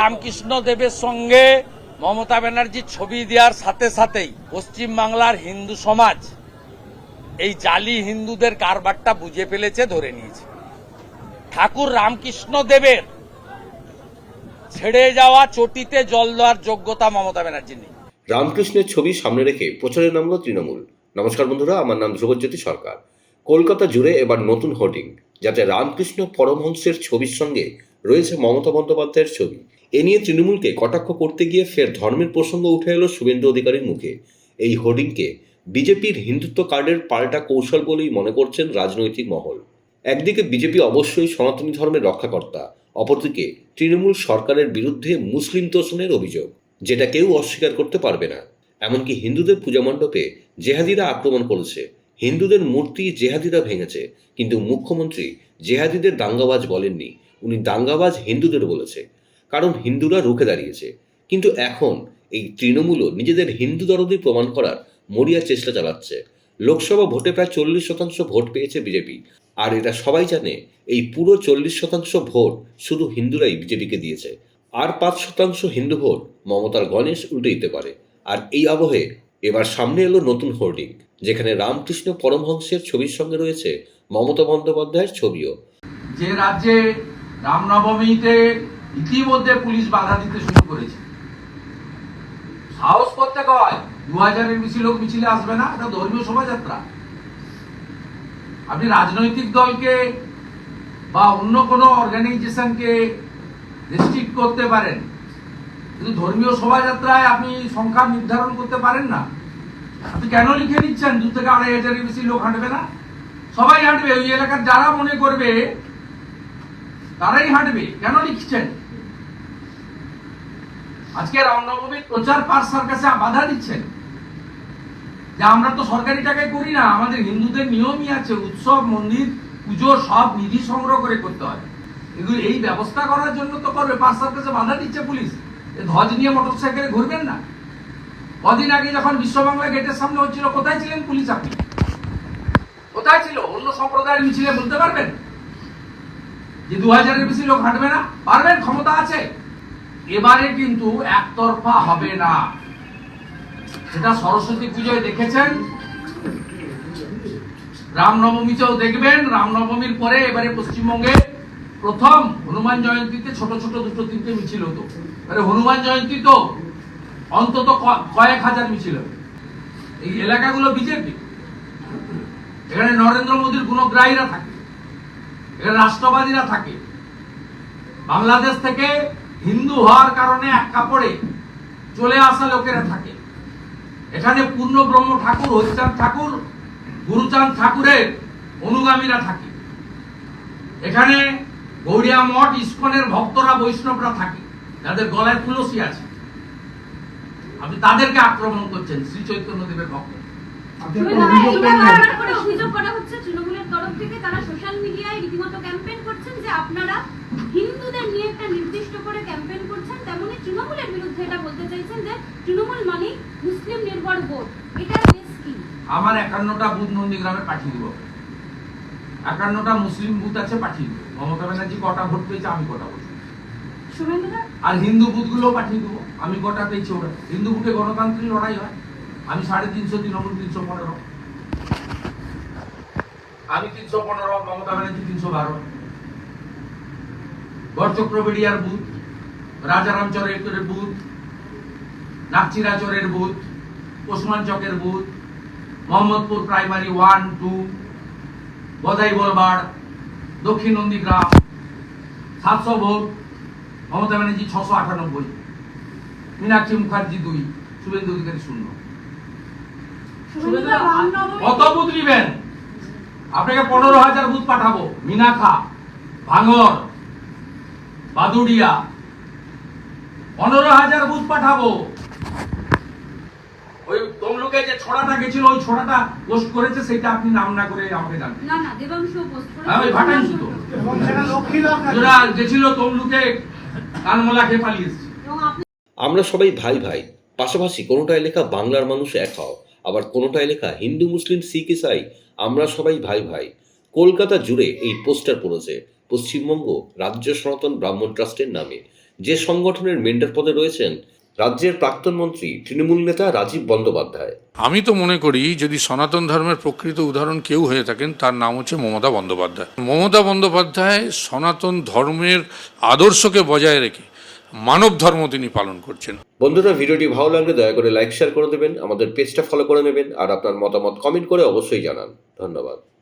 রামকৃষ্ণ দেবের সঙ্গে মমতা ব্যানার্জির ছবি দেওয়ার সাথে সাথেই পশ্চিম বাংলার হিন্দু সমাজ এই জালি হিন্দুদের কারবারটা বুঝে ফেলেছে, ধরে নিয়েছে। ঠাকুর রামকৃষ্ণ দেবের ছেড়ে যাওয়া চটিতে জল দেওয়ার যোগ্যতা মমতা ব্যানার্জির নেই। রামকৃষ্ণের ছবি সামনে রেখে প্রচারে নামল তৃণমূল। নমস্কার বন্ধুরা, আমার নাম ধ্রুবজ্যোতি সরকার। কলকাতা জুড়ে এবার নতুন হোর্ডিং, যাতে রামকৃষ্ণ পরমহংসের ছবির সঙ্গে রয়েছে মমতা বন্দ্যোপাধ্যায়ের ছবি। এ নিয়ে তৃণমূলকে কটাক্ষ করতে গিয়ে ফের ধর্মের প্রসঙ্গ উঠে এলো শুভেন্দু অধিকারীর মুখে। এই হোর্ডিংকে বিজেপির হিন্দুত্ব কার্ডের পাল্টা কৌশল বলেই মনে করছেন রাজনৈতিক মহল। একদিকে বিজেপি অবশ্যই সনাতনী ধর্মের রক্ষাকর্তা, অপরদিকে তৃণমূল সরকারের বিরুদ্ধে মুসলিম তোষণের অভিযোগ, যেটা কেউ অস্বীকার করতে পারবে না। এমনকি হিন্দুদের পূজা মণ্ডপে জেহাদিরা আক্রমণ করেছে। হিন্দুদের মূর্তি জেহাদিরা ভেঙেছে, কিন্তু মুখ্যমন্ত্রী জেহাদিদের দাঙ্গাবাজ বলেননি। উনি দাঙ্গাবাজ হিন্দুদের বলেছে। কারণ হিন্দুরা রুখে দাঁড়িয়েছে। কিন্তু এখন এই তৃণমূলও নিজেদের হিন্দু দরদি প্রমাণ করার মরিয়া চেষ্টা চালাচ্ছে। লোকসভা ভোটে প্রায় চল্লিশ শতাংশ ভোট পেয়েছে বিজেপি। আর এটা সবাই জানে, এই পুরো চল্লিশ শতাংশ ভোট শুধু হিন্দুরাই বিজেপিকে দিয়েছে। আর পাঁচ শতাংশ হিন্দু ভোট মমতার গণেশ উল্টে দিতে পারে। আর এই আবহে এবার সামনে এলো নতুন হোর্ডিং, যেখানে রামকৃষ্ণ পরমহংসের ছবির সঙ্গে রয়েছে মমতা বন্দ্যোপাধ্যায়ের ছবিও। যে রাজ্যে রামনবমীতে ইতিমধ্যে পুলিশ বাধা দিতে শুরু করেছে। সাহস করতে কয় দু হাজারের বেশি লোক মিছিলে আসবে না, এটা ধর্মীয় শোভাযাত্রা। আপনি রাজনৈতিক দলকে বা অন্য কোনো অর্গানাইজেশনকে রেস্ট্রিক্ট করতে পারেন, কিন্তু ধর্মীয় শোভাযাত্রায় আপনি সংখ্যা নির্ধারণ করতে পারেন না। আপনি কেন লিখে নিচ্ছেন, দু থেকে আড়াই হাজারের বেশি লোক হাঁটবে না? সবাই হাঁটবে, ওই এলাকার যারা মনে করবে, তারাই হাঁটবে, কেন লিখছেন? আজকে রামনবমীর প্রচার পার সার্কাসে বাধা দিচ্ছেন। যে আমরা তো সরকারি টাকায় করি না, আমাদের হিন্দুদের নিয়মই আছে, উৎসব, মন্দির, পুজো, সব নিধি সংগ্রহ করে করতে হয়। কিন্তু এই ব্যবস্থা করার জন্য তো করবে পার সার্কাসে বাধা দিচ্ছে পুলিশ। ধ্বজ নিয়ে মোটর সাইকেলে ঘুরবেন না। কদিন আগে যখন বিশ্ব বাংলা গেটের সামনে হচ্ছিল, কোথায় ছিলেন পুলিশ আপনি? কোথায় ছিল? অন্য সম্প্রদায়ের মিছিলে বলতে পারবেন? যে দু হাজারের বেশি লোক হাঁটবে না? পারবেন? ক্ষমতা আছে? এবারে কিন্তু একতরফা হবে না। সেটা সরস্বতী পুজোয় দেখেছেন? রামনবমীতেও দেখবেন, রামনবমীর পরে এবারে পশ্চিমবঙ্গে প্রথম হনুমান জয়ন্তীতে ছোট ছোট দুটো তিনটে মিছিল হতো। আরে হনুমান জয়ন্তী তো অন্তত কয়েক হাজার মিছিল এই এলাকাগুলো বিজেপি। এখানে নরেন্দ্র মোদীর গুণগ্রাহীরা থাকে। এখানে রাষ্ট্রবাদীরা থাকে। বাংলাদেশ থেকে হিন্দু হওয়ার কারণে এক কাপড়ে চলে আসা লোকেরা থাকে। এখানে পূর্ণ ব্রহ্ম ঠাকুর, হরিচাঁদ ঠাকুর, গুরুচাঁদ ঠাকুরের অনুগামীরা থাকে। এখানে গৌরিয়া মঠ, ইস্কনের ভক্তরা, বৈষ্ণবরা থাকে। যাদের গলায় তুলসী আছে। আপনি তাদেরকে আক্রমণ করছেন শ্রী চৈতন্য দেবের ভক্ত হিন্দুদের নিয়ে একটা নির্দিষ্ট করে ক্যাম্পেইন করছেন তেমনি তৃণমূলের বিরুদ্ধে এটা বলতে চাইছেন যে তৃণমূল মানে মুসলিম নির্ভর ভোট। এটার বেশ কি আমার একান্নটা বুথ নন্দীগ্রামে পাঠিয়ে দিব। একান্নটা মুসলিম বুথ আছে পাঠিয়ে দিব। মমতা ব্যানার্জি কটা ভোট পেয়েছে আমি কটা ভোট আর হিন্দু বুথগুলো পাঠিয়ে দেবো। আমি কটা পেয়েছি ওরা হিন্দু বুথে গণতান্ত্রিক লড়াই হয়। আমি সাড়ে তিনশো তৃণমূল তিনশো পনেরো। আমি তিনশো পনেরো মমতা ব্যানার্জি তিনশো বারো। গড়চক্রবেড়িয়ার বুথ রাজারাম চরের বুথ নাকচিরা চরের বুথ ওসমান চকের booth Mohammadpur primary one two Badai Balbar দক্ষিণ নন্দীগ্রাম সাতশো ভোট মমতা ব্যানার্জি ছশো আটানব্বই মীনাক্ষী মুখার্জি দুই শুভেন্দু অধিকারী শূন্য। কত বুথ নিবেন? আপনাকে পনেরো হাজার বুথ পাঠাবো মিনাখা ভাঙর বাদুড়িয়া। পনেরো হাজার বুথ পাঠাবো। ওই তমলুকে যে ছড়াটা গেছিল ওই ছড়াটা পোস্ট করেছে সেটা আপনি নাম না করে আমাকে জানবেন না না দেবাংশু পোস্ট করে হ্যাঁ ওই যারা গেছিল তমলুকে কানমলা খেয়ে পালিয়ে এসেছে। আমরা সবাই ভাই ভাই পাশাপাশি কোনোটায় লেখা বাংলার মানুষ এক হও আবার কোনোটায় লেখা হিন্দু মুসলিম শিখ ইসাই আমরা সবাই ভাই ভাই। কলকাতা জুড়ে এই পোস্টার পড়েছে। পশ্চিমবঙ্গ রাজ্য সনাতন ব্রাহ্মণ ট্রাস্টের নামে। যে সংগঠনের মেন্ডার পদে রয়েছেন রাজ্যের প্রাক্তন মন্ত্রী তৃণমূল নেতা রাজীব বন্দ্যোপাধ্যায়। আমি তো মনে করি যদি সনাতন ধর্মের প্রকৃত উদাহরণ কেউ হয়ে থাকেন তার নাম হচ্ছে মমতা বন্দ্যোপাধ্যায়। মমতা বন্দ্যোপাধ্যায় সনাতন ধর্মের আদর্শকে বজায় রেখে মানব ধর্ম তিনি পালন করছেন। বন্ধুরা ভিডিওটি ভালো লাগলে দয়া করে লাইক শেয়ার করে দেবেন আমাদের পেজটা ফলো করে নেবেন আর আপনার মতামত কমেন্ট করে অবশ্যই জানান। ধন্যবাদ।